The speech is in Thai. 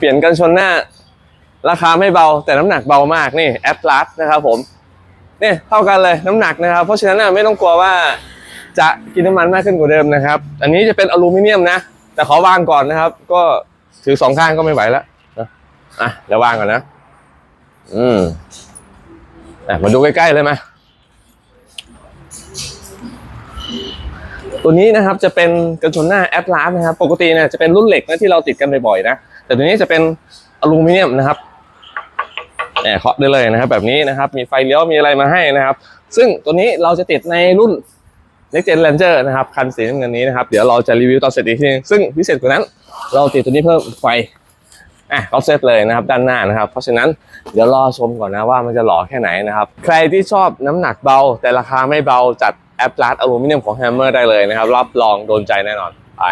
เปลี่ยนกันชนหน้า ราคาไม่เบาแต่น้ำหนักเบามากนี่แอ l ล s นะครับผมเนี่ยเท่ากันเลยน้ำหนักนะครับ เพราะฉะนั้นน่ะไม่ต้องกลัวว่าจะกินน้ำมันมากขึ้นกว่าเดิมนะครับ อันนี้จะเป็นอลูมิเนียมนะ แต่ขอวางก่อนนะครับ ก็ถือสองข้างก็ไม่ไหวแล้วนะอะเดี๋ยววางก่อนนะ อืมอะมาดูใกล้ๆเลยไห ตัวนี้นะครับจะเป็นกันชนหน้าแอ l ล s นะครับปกติเนี่ยจะเป็นรุ่นเหล็กนะที่เราติดกันบ่อยๆนะแต่ตัวนี้จะเป็นอลูมิเนียมนะครับแหมเคาะได้เลยนะครับ แบบนี้นะครับ มีไฟเลี้ยวมีอะไรมาให้นะครับ ซึ่งตัวนี้เราจะติดในรุ่น Next Gen Ranger นะครับคันสีน้ำเงินนี้นะครับ เดี๋ยวเราจะรีวิวตอนเสร็จอีกทีซึ่งพิเศษกว่านั้น เราติดตัวนี้เพิ่มไฟ อะออฟเซตเลยนะครับด้านหน้านะครับ เพราะฉะนั้นเดี๋ยวรอชมก่อนนะว่ามันจะหล่อแค่ไหนนะครับ ใครที่ชอบน้ำหนักเบา แต่ราคาไม่เบาจัดแอปลาสอลูมิเนียมของแฮมเมอร์ได้เลยนะครับรับรองโดนใจแน่นอนไป